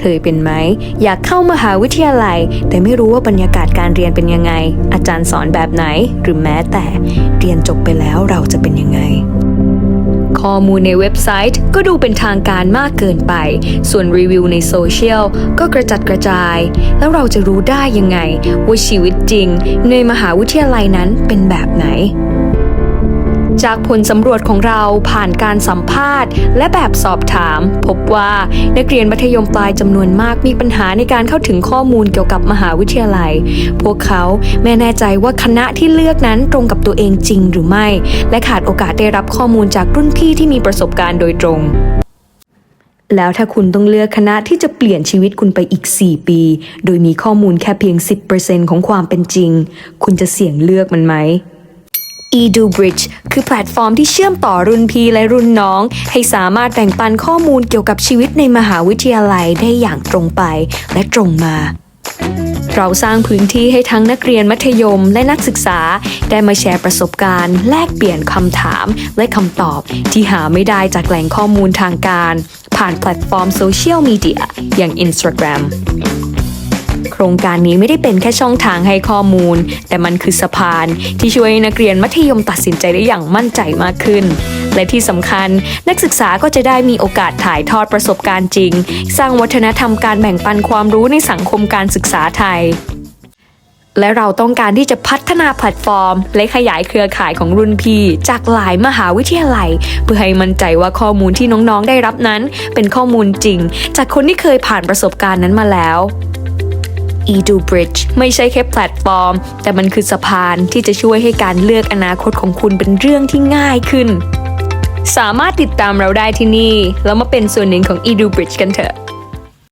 เคยเป็นไหม อยากเข้ามหาวิทยาลัย แต่ไม่รู้ว่าบรรยากาศการเรียนเป็นยังไง อาจารย์สอนแบบไหน หรือแม้แต่เรียนจบไปแล้วเราจะเป็นยังไงข้อมูลในเว็บไซต์ก็ดูเป็นทางการมากเกินไป ส่วนรีวิวในโซเชียลก็กระจัดกระจาย แล้วเราจะรู้ได้ยังไง ว่าชีวิตจริง ในมหาวิทยาลัยนั้นเป็นแบบไหน จากผลสำรวจของเราผ่านการสัมภาษณ์ และแบบสอบถาม พบว่านักเรียนมัธยมปลายจำนวนมากมีปัญหาในการเข้าถึงข้อมูลเกี่ยวกับมหาวิทยาลัย พวกเขาไม่แน่ใจว่าคณะที่เลือกนั้นตรงกับตัวเองจริงหรือไม่ และขาดโอกาสได้รับข้อมูลจากรุ่นพี่ที่มีประสบการณ์โดยตรงแล้วถ้าคุณต้องเลือกคณะที่จะเปลี่ยนชีวิตคุณไปอีก 4 ปี โดยมีข้อมูลแค่เพียง 10%ของความเป็นจริง คุณจะเสี่ยงเลือกมันไหม EduBridge คือแพลตฟอร์มที่เชื่อมต่อรุ่นพี่และรุ่นน้อง ให้สามารถแบ่งปันข้อมูลเกี่ยวกับชีวิตในมหาวิทยาลัยได้อย่างตรงไปและตรงมา เราสร้างพื้นที่ให้ทั้งนักเรียนมัธยมและนักศึกษา ได้มาแชร์ประสบการณ์ แลกเปลี่ยนคำถามและคำตอบ ที่หาไม่ได้จากแหล่งข้อมูลทางการ ผ่านแพลตฟอร์มโซเชียลมีเดียอย่าง Instagram รงการนี้ไม่ได้เป็นแค่ช่องทางให้ข้อมูล แต่มันคือสะพานที่ช่วยนักเรียนมัธยมตัดสินใจได้อย่างมั่นใจมากขึ้น และที่สำคัญนักศึกษาก็จะได้มีโอกาสถ่ายทอดประสบการณ์จริง สร้างวัฒนธรรมการแบ่งปันความรู้ในสังคมการศึกษาไทยและเราต้องการที่จะพัฒนาแพลตฟอร์ม และขยายเครือข่ายของรุ่นพี่ จากหลายมหาวิทยาลัย เพื่อให้มั่นใจว่าข้อมูลที่น้องๆได้รับนั้น เป็นข้อมูลจริง จากคนที่เคยผ่านประสบการณ์นั้นมาแล้ว EduBridge ไม่ใช่แค่แพลตฟอร์ม แต่มันคือสะพานที่จะช่วยให้การเลือกอนาคตของคุณเป็นเรื่องที่ง่ายขึ้น สามารถติดตามเราได้ที่นี่ แล้วมาเป็นส่วนหนึ่งของ EduBridge กันเถอะ